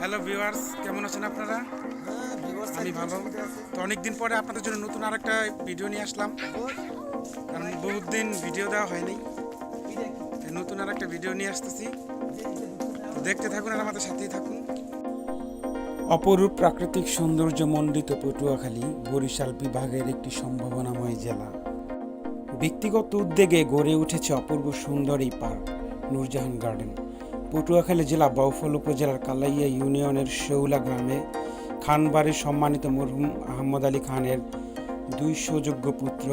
Hello viewers কেমন আছেন আপনারা? হ্যাঁ, আমি ভালো। তো অনেকদিন পরে আপনাদের জন্য নতুন আর একটা ভিডিও নিয়ে আসলাম। কারণ বহুত দিন ভিডিও দেওয়া হয়নি। নতুন আর একটা ভিডিও নিয়ে আসতেছি। দেখতে থাকুন আর আমাদের সাথেই থাকুন। অপরূপ প্রাকৃতিক সৌন্দর্য মণ্ডিত পটুয়াখালী বরিশাল বিভাগের একটি সম্ভাবনাময় জেলা। ব্যক্তিগত উদ্যোগে গড়ে উঠেছে অপূর্ব সুন্দর এই পার্ক নূরজাহান গার্ডেন। পটুয়াখালী জেলা বাউফল উপজেলার কালাইয়া ইউনিয়নের শৌলা গ্রামে খানবাড়ির সম্মানিত মরহুম আহমদ আলী খানের দুই সুযোগ্য পুত্র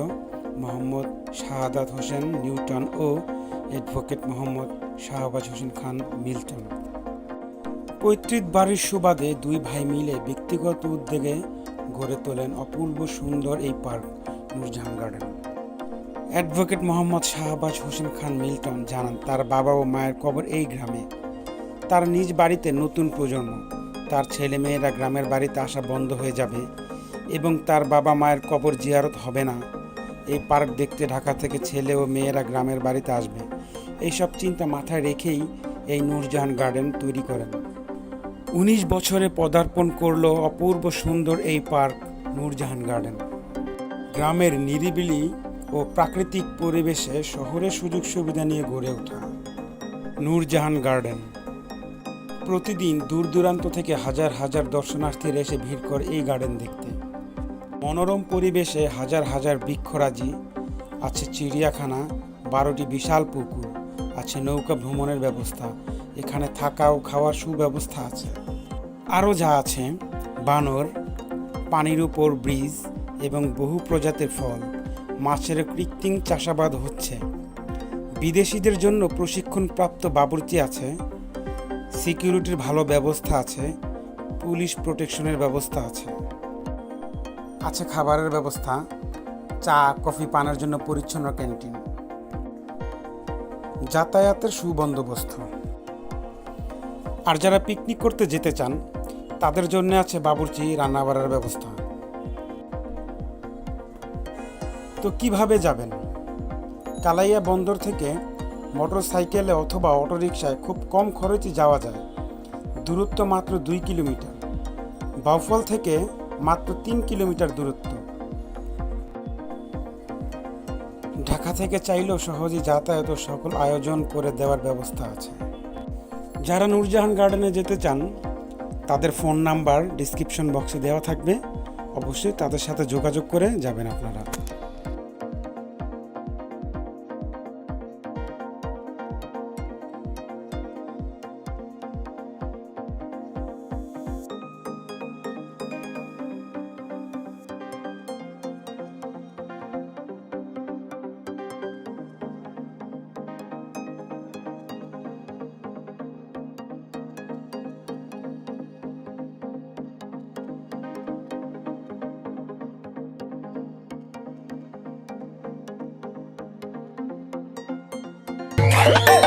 মোহাম্মদ শাহাদাত হোসেন নিউটন ও অ্যাডভোকেট মোহাম্মদ শাহবাজ হোসেন খান মিল্টন। পৈতৃক বাড়ির সুবাদে দুই ভাই মিলে ব্যক্তিগত উদ্যোগে গড়ে তোলেন অপূর্ব সুন্দর এই park, Nurjahan garden. Advocate Mohammad Shahbaz Hossain Khan Milton জানান, তার বাবা ও মায়ের কবর এই গ্রামে। তার নিজ বাড়িতে নতুন প্রজন্ম। তার ছেলে মেয়েরা গ্রামের বাড়িতে আসা বন্ধ হয়ে যাবে এবং তার বাবা মায়ের কবর জিয়ারত হবে না। এই পার্ক দেখতে ঢাকা থেকে ছেলে ও মেয়েরা গ্রামের বাড়িতে আসবে। এইসব চিন্তা মাথায় রেখেই এই নূরজাহান গার্ডেন তৈরি করেন। উনিশ বছরে পদার্পণ করল অপূর্ব সুন্দর এই পার্ক নূরজাহান গার্ডেন। গ্রামের নিরিবিলি ও প্রাকৃতিক পরিবেশে শহরের সুযোগ সুবিধা নিয়ে গড়ে ওঠা। নূরজাহান গার্ডেন। প্রতিদিন দূর দূরান্ত থেকে হাজার হাজার দর্শনার্থীরা এসে ভিড় করে এই গার্ডেন দেখতে। মনোরম পরিবেশে হাজার হাজার বৃক্ষরাজি, আছে চিড়িয়াখানা, বারোটি বিশাল পুকুর, আছে নৌকা ভ্রমণের ব্যবস্থা, এখানে থাকা ও খাওয়ার সুব্যবস্থা আছে। আরও যা আছে, বানর, পানির উপর ব্রিজ এবং বহু প্রজাতির ফল। মাছের কৃত্রিম চাষাবাদ হচ্ছে। বিদেশিদের জন্য প্রশিক্ষণপ্রাপ্ত বাবুর্চি আছে, সিকিউরিটির ভালো ব্যবস্থা আছে, পুলিশ প্রোটেকশনের ব্যবস্থা আছে। আছে খাবারের ব্যবস্থা, চা, কফি, পানের জন্য পরিচ্ছন্ন ক্যান্টিন। যাতায়াতের সুবন্দোবস্ত। আর যারা পিকনিক করতে যেতে চান, তাদের জন্য আছে বাবুর্চি রান্নাবাড়ার ব্যবস্থা। তো কীভাবে যাবেন? কালাইয়া বন্দর থেকে মোটরসাইকেলে অথবা অটোরিকশায় খুব কম খরচে যাওয়া যায়। দূরত্ব মাত্র দুই কিলোমিটার। বাউফল থেকে মাত্র তিন কিলোমিটার দূরত্ব। ঢাকা থেকে চাইলেও সহজে যাতায়াত ও সকল আয়োজন করে দেওয়ার ব্যবস্থা আছে। যারা নূরজাহান গার্ডেনে যেতে চান, তাদের ফোন নাম্বার ডিসক্রিপশন বক্সে দেওয়া থাকবে। অবশ্যই তাদের সাথে যোগাযোগ করে যাবেন আপনারা। Oh!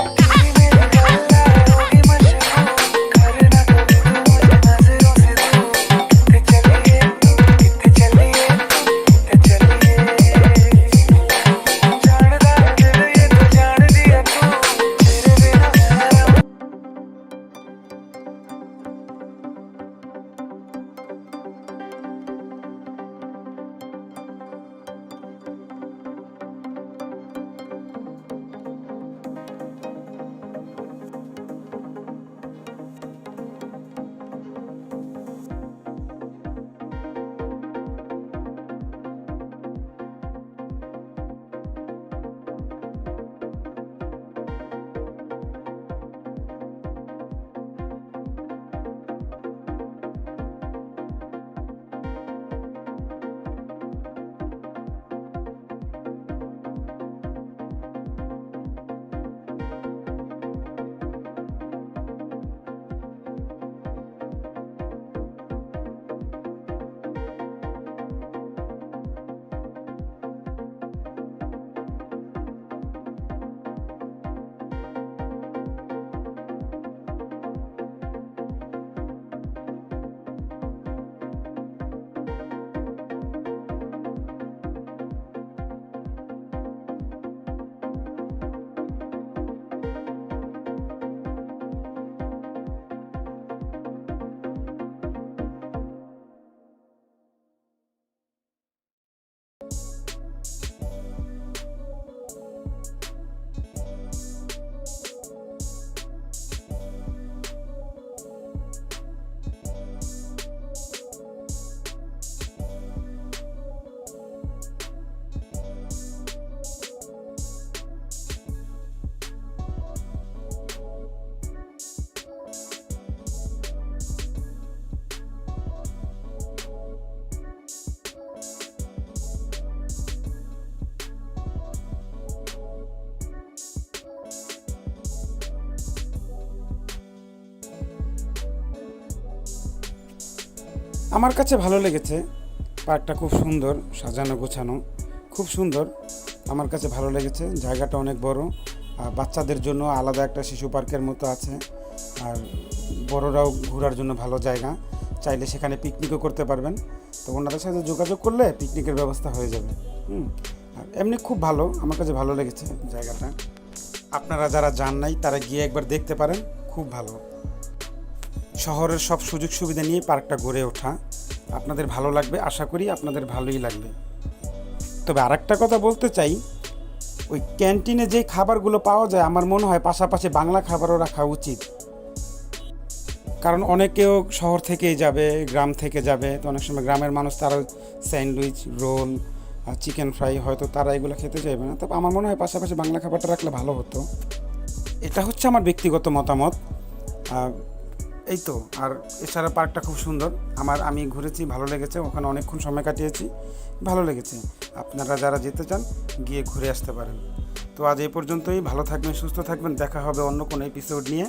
আমার কাছে ভালো লেগেছে। পার্কটা খুব সুন্দর, সাজানো, গোছানো। খুব সুন্দর। আমার কাছে ভালো লেগেছে। জায়গাটা অনেক বড়। আর বাচ্চাদের জন্য আলাদা একটা শিশু পার্কের মতো আছে। আর বড়রাও ঘোরার জন্য ভালো জায়গা। চাইলে সেখানে পিকনিকও করতে পারবেন। তো ওনাদের সাথে যোগাযোগ করলে পিকনিকের ব্যবস্থা হয়ে যাবে। হুম। আর এমনি খুব ভালো। আমার কাছে ভালো লেগেছে জায়গাটা। আপনারা যারা যান নাই, তারা গিয়ে একবার দেখতে পারেন। খুব ভালো। শহরের সব সুযোগ সুবিধা নিয়ে পার্কটা গড়ে ওঠা আপনাদের ভালো লাগবে, আশা করি আপনাদের ভালোই লাগবে। তবে আরেকটা কথা বলতে চাই, ওই ক্যান্টিনে যে খাবারগুলো পাওয়া যায় আমার মনে হয় পাশাপাশি বাংলা খাবারও রাখা উচিত। কারণ অনেকেও শহর থেকেই যাবে, গ্রাম থেকে যাবে, তো অনেক সময় গ্রামের মানুষ তারা স্যান্ডউইচ, রোল আর চিকেন ফ্রাই হয়তো তারা এগুলো খেতে চাইবে না। তবে আমার মনে হয় পাশাপাশি বাংলা খাবারটা রাখলে ভালো হতো। এটা হচ্ছে আমার ব্যক্তিগত মতামত। এই তো, আর এছাড়া পার্কটা খুব সুন্দর। আমার, আমি ঘুরেছি, ভালো লেগেছে, ওখানে অনেকক্ষণ সময় কাটিয়েছি, ভালো লেগেছে। আপনারা যারা যেতে চান, গিয়ে ঘুরে আসতে পারেন। তো আজ এই পর্যন্তই, ভালো থাকবেন, সুস্থ থাকবেন, দেখা হবে অন্য কোনো এপিসোড নিয়ে।